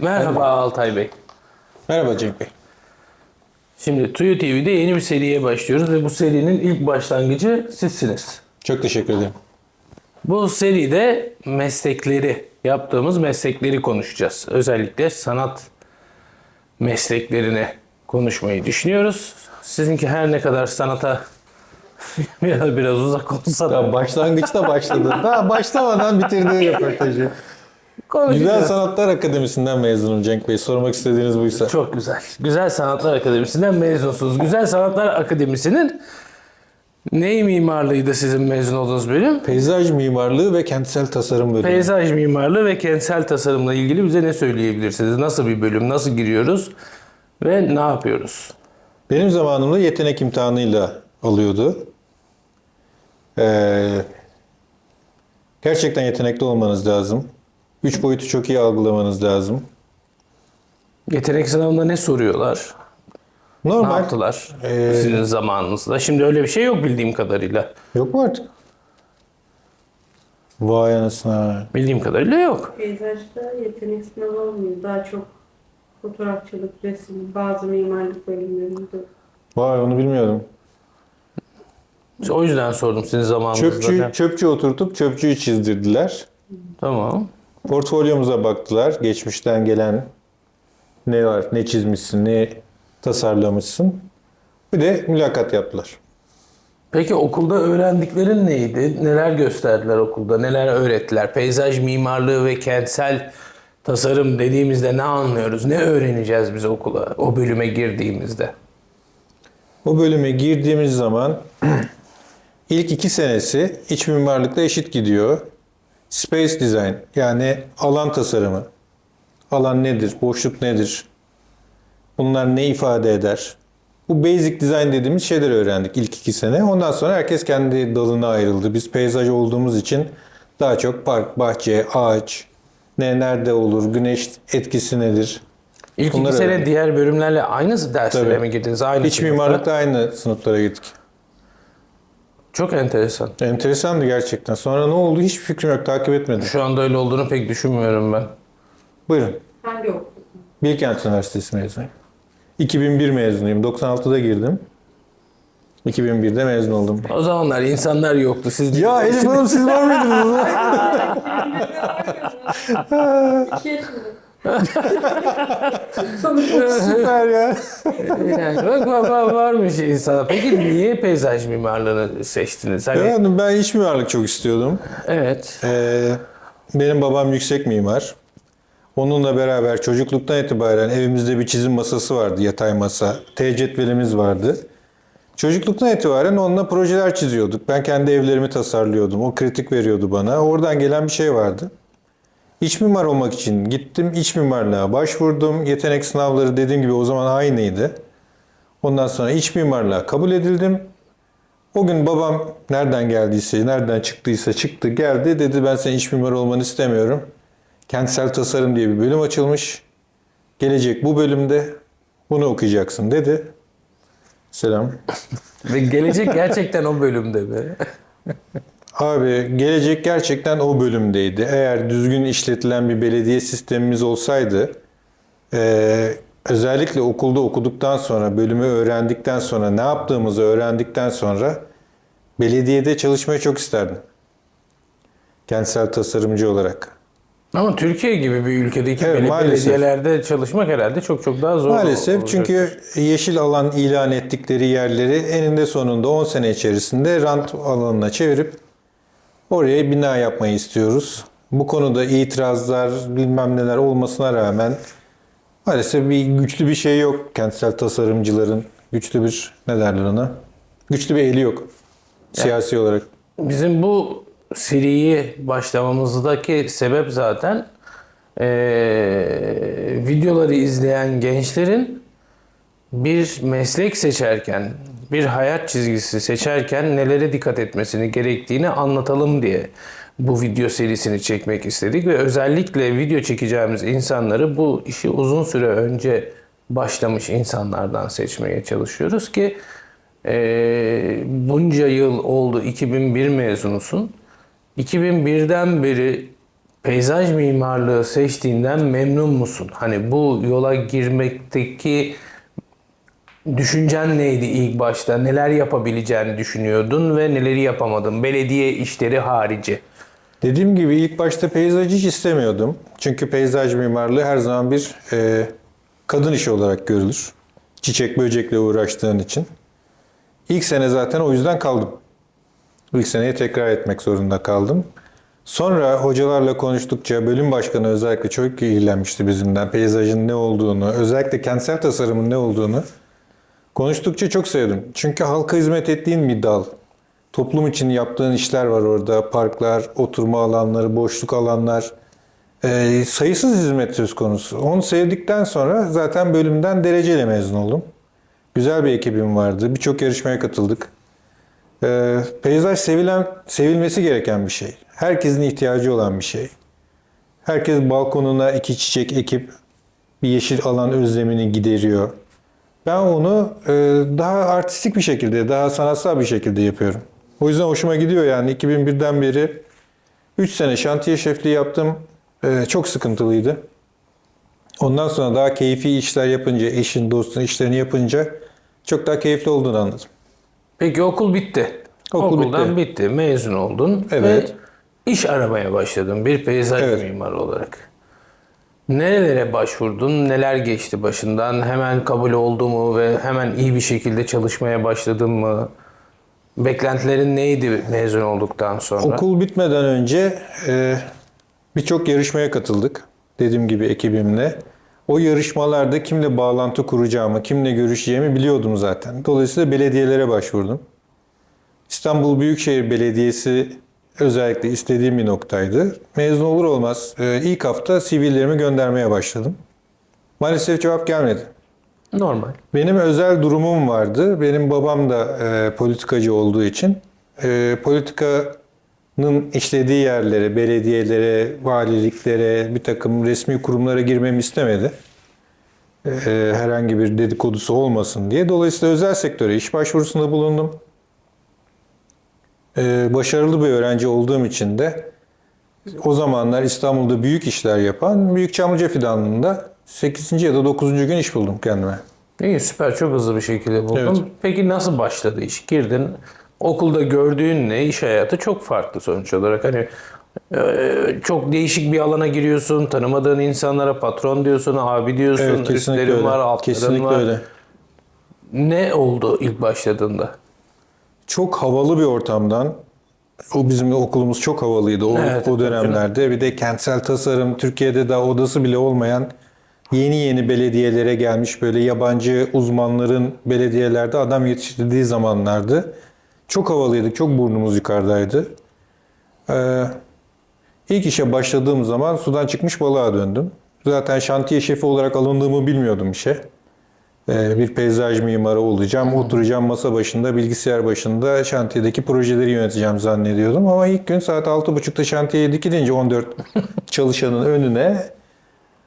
Merhaba Altay Bey. Merhaba Cenk Bey. Şimdi Tuyu TV'de yeni bir seriye başlıyoruz ve bu serinin ilk başlangıcı sizsiniz. Çok teşekkür ederim. Bu seride meslekleri, yaptığımız meslekleri konuşacağız. Özellikle sanat mesleklerini konuşmayı düşünüyoruz. Sizinki her ne kadar sanata biraz biraz uzak olsa da Ya başlangıçta başladı. Daha başlamadan bitirdi röportajı. Konuşacağız. Güzel Sanatlar Akademisi'nden mezunum Cenk Bey. Sormak istediğiniz buysa. Çok güzel. Güzel Sanatlar Akademisi'nden mezunsunuz. Güzel Sanatlar Akademisi'nin ney mimarlığıydı sizin mezun olduğunuz bölüm? Peyzaj mimarlığı ve kentsel tasarım bölümü. Peyzaj mimarlığı ve kentsel tasarımla ilgili bize ne söyleyebilirsiniz? Nasıl bir bölüm? Nasıl giriyoruz? Ve ne yapıyoruz? Benim zamanımda yetenek imtihanıyla alıyordu. Ee, gerçekten yetenekli olmanız lazım. Üç boyutu çok iyi algılamanız lazım. Yetenek sınavında ne soruyorlar? Ne Normal. yaptılar Ee, sizin zamanınızda? Şimdi öyle bir şey yok bildiğim kadarıyla. Yok mu artık? Vay anasına. Bildiğim kadarıyla yok. Peyzajda yetenek sınavı olmuyor. Daha çok fotoğrafçılık, resim, bazı mimarlık bölümlerinde. Vay onu bilmiyordum. O yüzden sordum sizin zamanınızda. Çöpçü, çöpçü oturtup çöpçüyü çizdirdiler. Tamam. Portfolyomuza baktılar. Geçmişten gelen ne var, ne çizmişsin, ne tasarlamışsın. Bir de mülakat yaptılar. Peki okulda öğrendiklerin neydi? Neler gösterdiler okulda? Neler öğrettiler? Peyzaj mimarlığı ve kentsel tasarım dediğimizde ne anlıyoruz? Ne öğreneceğiz biz okula? O bölüme girdiğimizde. O bölüme girdiğimiz zaman ilk iki senesi iç mimarlıkla eşit gidiyor. Space design yani alan tasarımı. Alan nedir? Boşluk nedir? Bunlar ne ifade eder? Bu basic design dediğimiz şeyleri öğrendik ilk iki sene. Ondan sonra herkes kendi dalına ayrıldı. Biz peyzaj olduğumuz için daha çok park, bahçe, ağaç, ne nerede olur, güneş etkisi nedir? İlk Bunları iki sene öğrendik. diğer bölümlerle aynı derslere Tabii. mi girdiniz? Aynı İç sınıfta. mimarlıkta aynı sınıflara gittik. Çok enteresan. Enteresandı gerçekten. Sonra ne oldu hiçbir fikrim yok. Takip etmedim. Şu anda öyle olduğunu pek düşünmüyorum ben. Buyurun. Hangi okul? Bilkent Üniversitesi mezunuyum. 2001 mezunuyum. 96'da girdim. 2001'de mezun oldum. O zamanlar insanlar yoktu. Siz Ya Elif Hanım siz var mıydınız? İki yaşında. Süper ya. yani, bak, bak, bak, varmış insana. Peki niye peyzaj mimarlığını seçtiniz? Hani, Yani ben iç mimarlık çok istiyordum. evet. Ee, benim babam yüksek mimar. Onunla beraber çocukluktan itibaren evimizde bir çizim masası vardı, yatay masa. T cetvelimiz vardı. Çocukluktan itibaren onunla projeler çiziyorduk. Ben kendi evlerimi tasarlıyordum. O kritik veriyordu bana. Oradan gelen bir şey vardı. İç mimar olmak için gittim. iç mimarlığa başvurdum. Yetenek sınavları dediğim gibi o zaman aynıydı. Ondan sonra iç mimarlığa kabul edildim. O gün babam nereden geldiyse, nereden çıktıysa çıktı geldi. Dedi ben senin iç mimar olmanı istemiyorum. Kentsel tasarım diye bir bölüm açılmış. Gelecek bu bölümde bunu okuyacaksın dedi. Selam. Ve gelecek gerçekten o bölümde mi? Abi gelecek gerçekten o bölümdeydi. Eğer düzgün işletilen bir belediye sistemimiz olsaydı eee, özellikle okulda okuduktan sonra, bölümü öğrendikten sonra, ne yaptığımızı öğrendikten sonra belediyede çalışmayı çok isterdim. Kentsel tasarımcı olarak. Ama Türkiye gibi bir ülkedeki Evet, maalesef. belediyelerde çalışmak herhalde çok çok daha zor Maalesef olacak. çünkü yeşil alan ilan ettikleri yerleri eninde sonunda 10 sene içerisinde rant alanına çevirip oraya bina yapmayı istiyoruz. Bu konuda itirazlar bilmem neler olmasına rağmen maalesef bir güçlü bir şey yok kentsel tasarımcıların. Güçlü bir ne derler ona? Güçlü bir eli yok siyasi olarak. Bizim bu seriyi başlamamızdaki sebep zaten eee, videoları izleyen gençlerin bir meslek seçerken, bir hayat çizgisi seçerken nelere dikkat etmesini gerektiğini anlatalım diye bu video serisini çekmek istedik ve özellikle video çekeceğimiz insanları bu işi uzun süre önce başlamış insanlardan seçmeye çalışıyoruz ki eee, bunca yıl oldu 2001 mezunusun. 2001'den beri peyzaj mimarlığı seçtiğinden memnun musun? Hani bu yola girmekteki düşüncen neydi ilk başta? Neler yapabileceğini düşünüyordun ve neleri yapamadın? Belediye işleri harici. Dediğim gibi ilk başta peyzaj hiç istemiyordum. Çünkü peyzaj mimarlığı her zaman bir e, kadın işi olarak görülür. Çiçek böcekle uğraştığın için. İlk sene zaten o yüzden kaldım. İlk seneyi tekrar etmek zorunda kaldım. Sonra hocalarla konuştukça bölüm başkanı özellikle çok ilgilenmişti bizimden. Peyzajın ne olduğunu, özellikle kentsel tasarımın ne olduğunu. Konuştukça çok sevdim. Çünkü halka hizmet ettiğin bir dal. Toplum için yaptığın işler var orada. Parklar, oturma alanları, boşluk alanlar. Ee, sayısız hizmet söz konusu. Onu sevdikten sonra zaten bölümden dereceyle mezun oldum. Güzel bir ekibim vardı. Birçok yarışmaya katıldık. Ee, peyzaj sevilen, sevilmesi gereken bir şey. Herkesin ihtiyacı olan bir şey. Herkes balkonuna iki çiçek ekip bir yeşil alan özlemini gideriyor. Ben onu e, daha artistik bir şekilde, daha sanatsal bir şekilde yapıyorum. O yüzden hoşuma gidiyor yani 2001'den beri 3 sene şantiye şefliği yaptım. E, çok sıkıntılıydı. Ondan sonra daha keyfi işler yapınca, eşin, dostun işlerini yapınca çok daha keyifli olduğunu anladım. Peki okul bitti. Okul Okuldan bitti. Mezun oldun. Evet. Ve iş aramaya başladın bir peyzaj Evet. mimarı olarak. Nerelere başvurdun? Neler geçti başından? Hemen kabul oldu mu ve hemen iyi bir şekilde çalışmaya başladın mı? Beklentilerin neydi mezun olduktan sonra? Okul bitmeden önce e, birçok yarışmaya katıldık. Dediğim gibi ekibimle. O yarışmalarda kimle bağlantı kuracağımı, kimle görüşeceğimi biliyordum zaten. Dolayısıyla belediyelere başvurdum. İstanbul Büyükşehir Belediyesi özellikle istediğim bir noktaydı. Mezun olur olmaz e, ilk hafta CV'lerimi göndermeye başladım. Maalesef cevap gelmedi. Normal. Benim özel durumum vardı. Benim babam da e, politikacı olduğu için e, politikanın işlediği yerlere, belediyelere, valiliklere, bir takım resmi kurumlara girmemi istemedi. E, herhangi bir dedikodusu olmasın diye. Dolayısıyla özel sektöre iş başvurusunda bulundum. E, başarılı bir öğrenci olduğum için de o zamanlar İstanbul'da büyük işler yapan Büyük Çamlıca Fidanlığı'nda 8. ya da 9. gün iş buldum kendime. İyi süper çok hızlı bir şekilde buldun. Evet. Peki nasıl başladı iş? Girdin okulda gördüğünle iş hayatı çok farklı sonuç olarak. Hani e, çok değişik bir alana giriyorsun. Tanımadığın insanlara patron diyorsun, abi diyorsun, Evet kesinlikle üstlerin öyle. var, altların kesinlikle var. öyle. Ne oldu ilk başladığında? Çok havalı bir ortamdan o bizim okulumuz çok havalıydı o, Evet, o dönemlerde. Bir de kentsel tasarım Türkiye'de daha odası bile olmayan yeni yeni belediyelere gelmiş böyle yabancı uzmanların belediyelerde adam yetiştirdiği zamanlardı. Çok havalıydık. Çok burnumuz yukarıdaydı. Ee, ilk işe başladığım zaman sudan çıkmış balığa döndüm. Zaten şantiye şefi olarak alındığımı bilmiyordum işe. Ee, bir peyzaj mimarı olacağım. Oturacağım masa başında, bilgisayar başında şantiyedeki projeleri yöneteceğim zannediyordum. Ama ilk gün saat 6.30'da şantiyeye dikilince 14 çalışanın önüne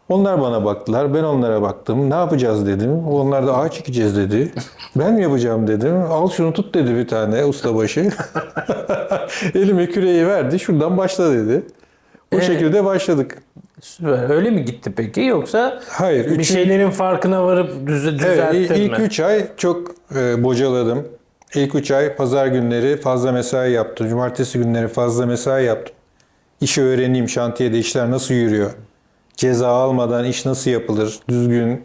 onlar bana baktılar. Ben onlara baktım. Ne yapacağız dedim. Onlar da ağaç çekeceğiz dedi. Ben mi yapacağım dedim. Al şunu tut dedi bir tane ustabaşı. Elime küreği verdi. Şuradan başla dedi. O Ee, şekilde başladık. Süper. Öyle mi gitti peki yoksa Hayır. bir üç- şeylerin farkına varıp Evet, düzelttin ilk mi? 3 ay çok e, bocaladım. İlk 3 ay pazar günleri fazla mesai yaptım. Cumartesi günleri fazla mesai yaptım. İşi öğreneyim, şantiyede işler nasıl yürüyor. Ceza almadan iş nasıl yapılır, düzgün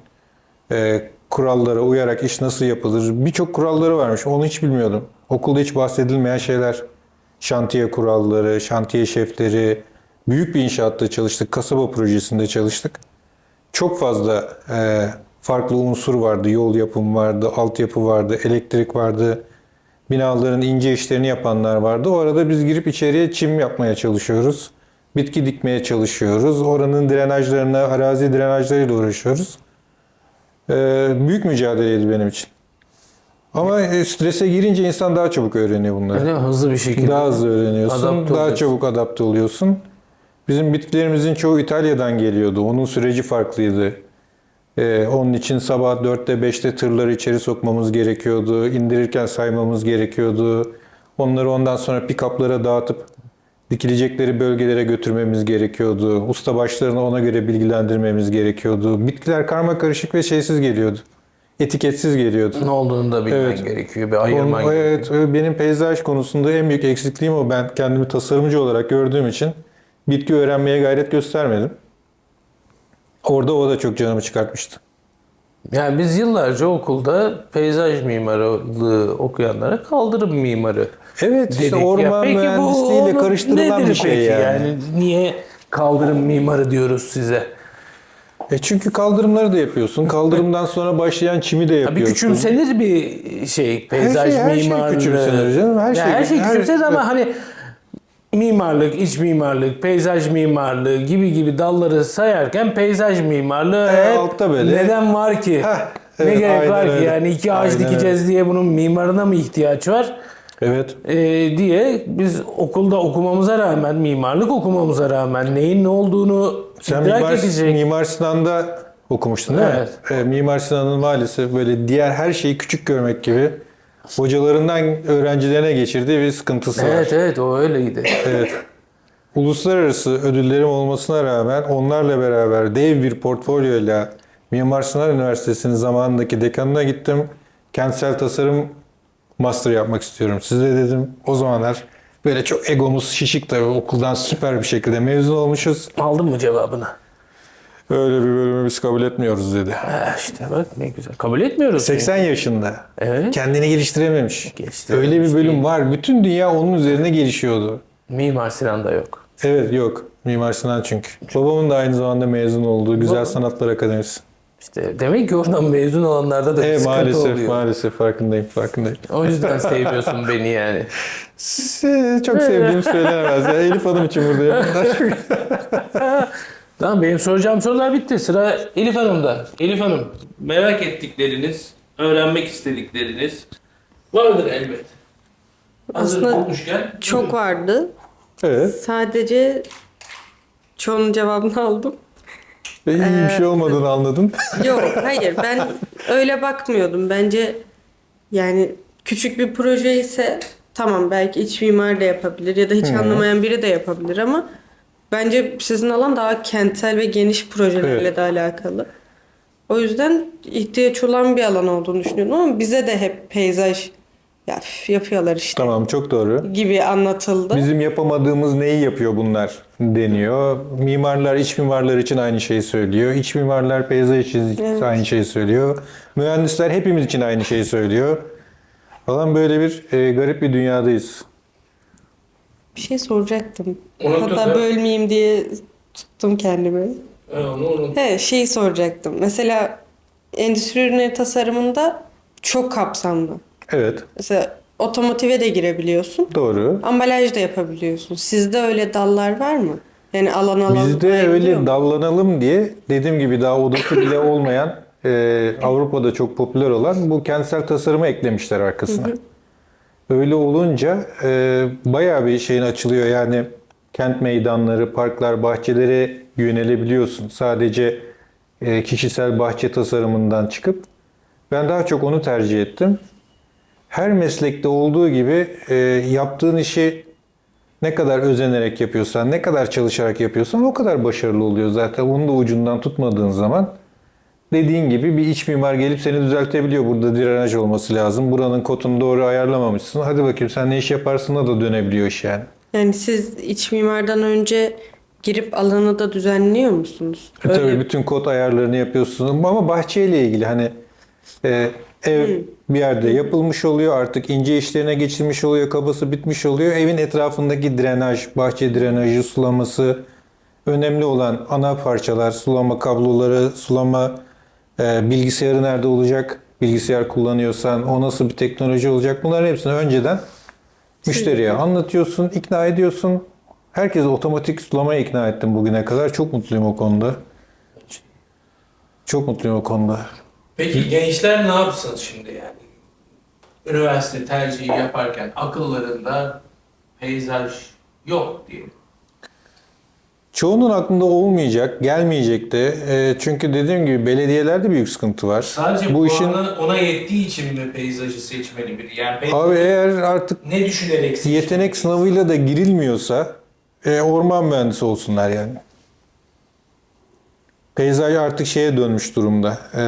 e, kurallara uyarak iş nasıl yapılır. Birçok kuralları varmış, onu hiç bilmiyordum. Okulda hiç bahsedilmeyen şeyler. Şantiye kuralları, şantiye şefleri. Büyük bir inşaatta çalıştık, kasaba projesinde çalıştık çok fazla e, farklı unsur vardı. Yol yapım vardı, altyapı vardı, elektrik vardı. Binaların ince işlerini yapanlar vardı. O arada biz girip içeriye çim yapmaya çalışıyoruz. Bitki dikmeye çalışıyoruz. Oranın drenajlarına, arazi drenajlarıyla uğraşıyoruz. E, büyük mücadeleydi benim için. Ama e, strese girince insan daha çabuk öğreniyor bunları. Mi? Hızlı bir şekilde. Daha hızlı öğreniyorsun, Adapte daha oluyorsun. çabuk adapte oluyorsun. Bizim bitkilerimizin çoğu İtalya'dan geliyordu. Onun süreci farklıydı. Ee, onun için sabah 4'te 5'te tırları içeri sokmamız gerekiyordu. İndirirken saymamız gerekiyordu. Onları ondan sonra pick-up'lara dağıtıp Dikilecekleri bölgelere götürmemiz gerekiyordu. Usta başlarını ona göre bilgilendirmemiz gerekiyordu. Bitkiler karma karışık ve şeysiz geliyordu. Etiketsiz geliyordu. Ne olduğunu da bilmen Evet. gerekiyor. Bir ayırman Onun- gerekiyor. evet, benim peyzaj konusunda en büyük eksikliğim o. Ben kendimi tasarımcı olarak gördüğüm için bitki öğrenmeye gayret göstermedim. Orada o da çok canımı çıkartmıştı. Yani biz yıllarca okulda peyzaj mimarlığı okuyanlara kaldırım mimarı Evet işte dedik. Ya orman bu mühendisliğiyle onun karıştırılan bir şey peki yani. Niye kaldırım mimarı diyoruz size? E çünkü kaldırımları da yapıyorsun. Kaldırımdan sonra başlayan çimi de Tabii yapıyorsun. küçümsenir bir şey peyzaj şey- her şey mimarlığı. küçümsenir canım, her Ya şey- her şey her- küçümsenir ama hani mimarlık, iç mimarlık, peyzaj mimarlığı gibi gibi dalları sayarken peyzaj mimarlığı E, hep altta böyle. neden var ki? Heh, ne evet, gerek aynen var ki? öyle. Yani iki ağaç Aynen dikeceğiz diye bunun mimarına mı ihtiyaç var? Evet. Ee, diye biz okulda okumamıza rağmen, mimarlık okumamıza rağmen neyin ne olduğunu Sen idrak Mimar, edecek. Mimar Sinan'da okumuştun değil Evet. mi? E, Mimar Sinan'ın maalesef böyle diğer her şeyi küçük görmek gibi hocalarından öğrencilerine geçirdiği bir sıkıntısı var. Evet evet o öyleydi. Evet. Uluslararası ödüllerim olmasına rağmen onlarla beraber dev bir portfolyoyla Mimar Sinan Üniversitesi'nin zamanındaki dekanına gittim. Kentsel tasarım master yapmak istiyorum. Size dedim o zamanlar böyle çok egomuz şişik tabii okuldan süper bir şekilde mezun olmuşuz. Aldın mı cevabını? Öyle bir bölümü biz kabul etmiyoruz dedi. Ha, işte bak ne güzel. Kabul etmiyoruz. 80 yaşında. Evet. Kendini geliştirememiş. Geliştirememiş Öyle bir bölüm değil. var. Bütün dünya onun üzerine gelişiyordu. Mimar Sinan'da yok. Evet yok. Mimar Sinan çünkü. Babamın da aynı zamanda mezun olduğu Güzel Sanatlar Akademisi. İşte demek ki oradan mezun olanlarda da bir Evet sıkıntı maalesef oluyor. maalesef farkındayım farkındayım. O yüzden seviyorsun beni yani. Çok sevdiğim söylenemez. Ya. Elif Hanım için buradayım. Tamam benim soracağım sorular bitti. Sıra Elif Hanım'da. Elif Hanım merak ettikleriniz, öğrenmek istedikleriniz vardır elbet. Hazır Aslında olmuşken. Çok vardı. evet. Sadece çoğunun cevabını aldım. Ve iyi bir şey olmadığını anladım. Yok hayır ben öyle bakmıyordum. Bence yani küçük bir proje ise tamam belki iç mimar da yapabilir ya da hiç anlamayan biri de yapabilir ama bence sizin alan daha kentsel ve geniş projelerle Evet. de alakalı. O yüzden ihtiyaç olan bir alan olduğunu düşünüyorum ama bize de hep peyzaj ya yapıyorlar işte tamam çok doğru. gibi anlatıldı. Bizim yapamadığımız neyi yapıyor bunlar deniyor. Mimarlar iç mimarlar için aynı şeyi söylüyor. İç mimarlar peyzaj için Evet. aynı şeyi söylüyor. Mühendisler hepimiz için aynı şeyi söylüyor. Falan böyle bir e, garip bir dünyadayız. Bir şey soracaktım. Unuttun Hatta ya. bölmeyeyim diye tuttum kendimi. onu unut. He şey soracaktım. Mesela endüstri ürünleri tasarımında çok kapsamlı. Evet, Mesela otomotive de girebiliyorsun. doğru. Ambalaj da yapabiliyorsun. Sizde öyle dallar var mı? Yani alan alan Bizde öyle mu? dallanalım diye dediğim gibi daha odası bile olmayan e, Avrupa'da çok popüler olan bu kentsel tasarımı eklemişler arkasına. Öyle olunca e, bayağı bir şeyin açılıyor yani kent meydanları, parklar, bahçelere yönelebiliyorsun. Sadece e, kişisel bahçe tasarımından çıkıp ben daha çok onu tercih ettim. Her meslekte olduğu gibi e, yaptığın işi ne kadar özenerek yapıyorsan, ne kadar çalışarak yapıyorsan o kadar başarılı oluyor zaten. Onu da ucundan tutmadığın zaman dediğin gibi bir iç mimar gelip seni düzeltebiliyor. Burada drenaj olması lazım. Buranın kotunu doğru ayarlamamışsın. Hadi bakayım sen ne iş yaparsın da da dönebiliyor iş yani. Yani siz iç mimardan önce girip alanı da düzenliyor musunuz? E Öyle- tabii bütün kod ayarlarını yapıyorsun ama bahçeyle ilgili hani e, ev bir yerde yapılmış oluyor artık ince işlerine geçilmiş oluyor kabası bitmiş oluyor evin etrafındaki drenaj bahçe drenajı sulaması önemli olan ana parçalar sulama kabloları sulama bilgisayarı nerede olacak bilgisayar kullanıyorsan o nasıl bir teknoloji olacak bunların hepsini önceden müşteriye anlatıyorsun ikna ediyorsun Herkes otomatik sulamaya ikna ettim bugüne kadar. Çok mutluyum o konuda. Çok mutluyum o konuda. Peki gençler ne yapsın şimdi yani? Üniversite tercihi yaparken akıllarında peyzaj yok diyelim. Çoğunun aklında olmayacak, gelmeyecek de. E, çünkü dediğim gibi belediyelerde büyük sıkıntı var. Sadece Bu bu işin ona yettiği için mi peyzajı seçmeli biri? Yani abi eğer artık ne düşünerek seçmeli? yetenek sınavıyla da girilmiyorsa e, orman mühendisi olsunlar yani. Peyzaj artık şeye dönmüş durumda. Ee,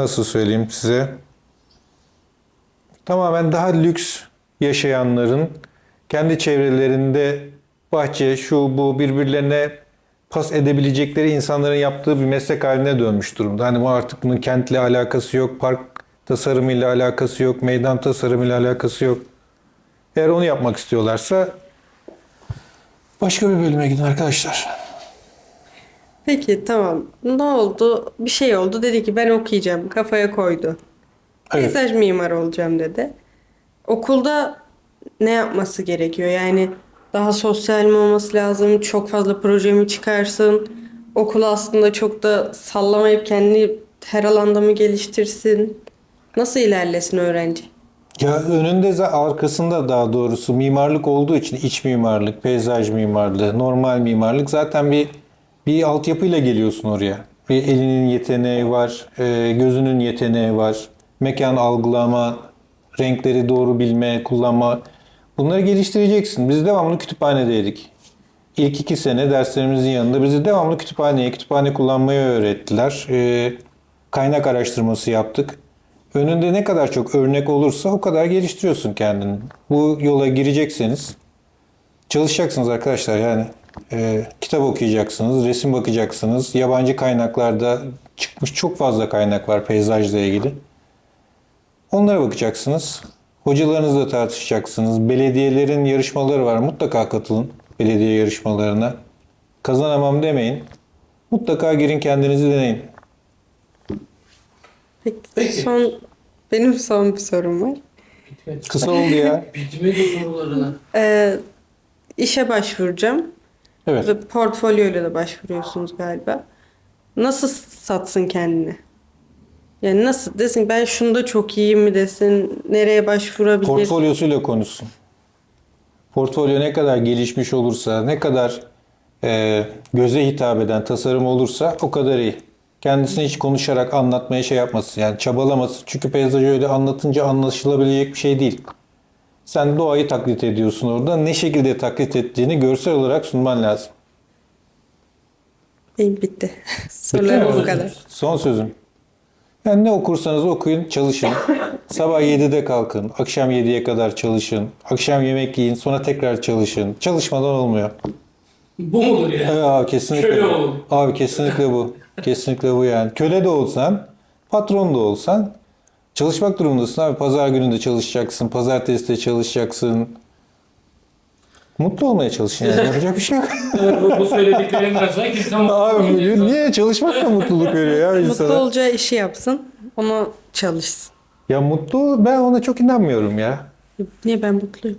nasıl söyleyeyim size? Tamamen daha lüks yaşayanların kendi çevrelerinde bahçe, şu bu birbirlerine pas edebilecekleri insanların yaptığı bir meslek haline dönmüş durumda. Hani bu artık bunun kentle alakası yok, park tasarımıyla alakası yok, meydan tasarımıyla alakası yok. Eğer onu yapmak istiyorlarsa başka bir bölüme gidin arkadaşlar. Peki tamam. Ne oldu? Bir şey oldu. Dedi ki ben okuyacağım. Kafaya koydu. Evet. Peyzaj mimarı olacağım dedi. Okulda ne yapması gerekiyor? Yani daha sosyal mi olması lazım? Çok fazla proje mi çıkarsın? Okulu aslında çok da sallamayıp kendini her alanda mı geliştirsin? Nasıl ilerlesin öğrenci? Ya önünde arkasında daha doğrusu mimarlık olduğu için iç mimarlık, peyzaj mimarlığı, normal mimarlık zaten bir bir altyapıyla geliyorsun oraya. Bir elinin yeteneği var, e, gözünün yeteneği var, mekan algılama, renkleri doğru bilme, kullanma. Bunları geliştireceksin. Biz devamlı kütüphanedeydik. İlk iki sene derslerimizin yanında bizi devamlı kütüphaneye, kütüphane kullanmayı öğrettiler. E, kaynak araştırması yaptık. Önünde ne kadar çok örnek olursa o kadar geliştiriyorsun kendini. Bu yola girecekseniz çalışacaksınız arkadaşlar yani. e, kitap okuyacaksınız, resim bakacaksınız. Yabancı kaynaklarda çıkmış çok fazla kaynak var peyzajla ilgili. Onlara bakacaksınız. Hocalarınızla tartışacaksınız. Belediyelerin yarışmaları var. Mutlaka katılın belediye yarışmalarına. Kazanamam demeyin. Mutlaka girin kendinizi deneyin. Peki, Peki. son benim son bir sorum var. Bitmedi. Kısa oldu ya. Bitmedi sorularına. Ee, işe başvuracağım. Evet. Ve portfolyoyla da başvuruyorsunuz galiba. Nasıl satsın kendini? Yani nasıl desin ben şunda çok iyiyim mi desin? Nereye başvurabilir? Portfolyosuyla konuşsun. Portfolyo ne kadar gelişmiş olursa, ne kadar e, göze hitap eden tasarım olursa o kadar iyi. Kendisini hiç konuşarak anlatmaya şey yapmasın. Yani çabalamasın. Çünkü peyzajı öyle anlatınca anlaşılabilecek bir şey değil. Sen doğayı taklit ediyorsun orada. Ne şekilde taklit ettiğini görsel olarak sunman lazım. Benim bitti. Sorularım bu kadar. Son sözüm. Yani ne okursanız okuyun, çalışın. Sabah 7'de kalkın, akşam 7'ye kadar çalışın. Akşam yemek yiyin, sonra tekrar çalışın. Çalışmadan olmuyor. Bu mudur ya? Evet abi kesinlikle. Köle bu. olun. Abi kesinlikle bu. Kesinlikle bu yani. Köle de olsan, patron da olsan çalışmak durumundasın abi. Pazar günü de çalışacaksın, pazartesi de çalışacaksın. Mutlu olmaya çalışın yani. Yapacak bir şey yok. bu, bu söylediklerinden sonra kimse mutlu Abi olmayacak. niye çalışmak da mutluluk veriyor ya Mutlu insana? olacağı işi yapsın. Ona çalışsın. Ya mutlu ben ona çok inanmıyorum ya. Niye ben mutluyum?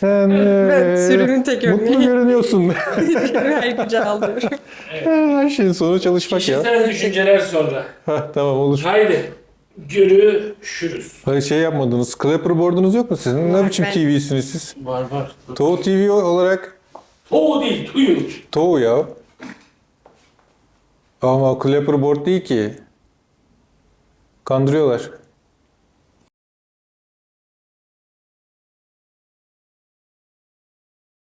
Sen Ben sürünün tek mutlu görünüyorsun. Her gece ağlıyorum. Her şeyin sonu çalışmak ya. Kişisel düşünceler sonra. Hah, tamam olur. Haydi. Görüşürüz. Hayır şey yapmadınız. Clapperboard'unuz yok mu sizin? Ne Var, biçim ben- TV'siniz siz? Var var. Toho TV olarak O değil, tuyu. Toho ya. Ama Clapperboard değil ki. Kandırıyorlar.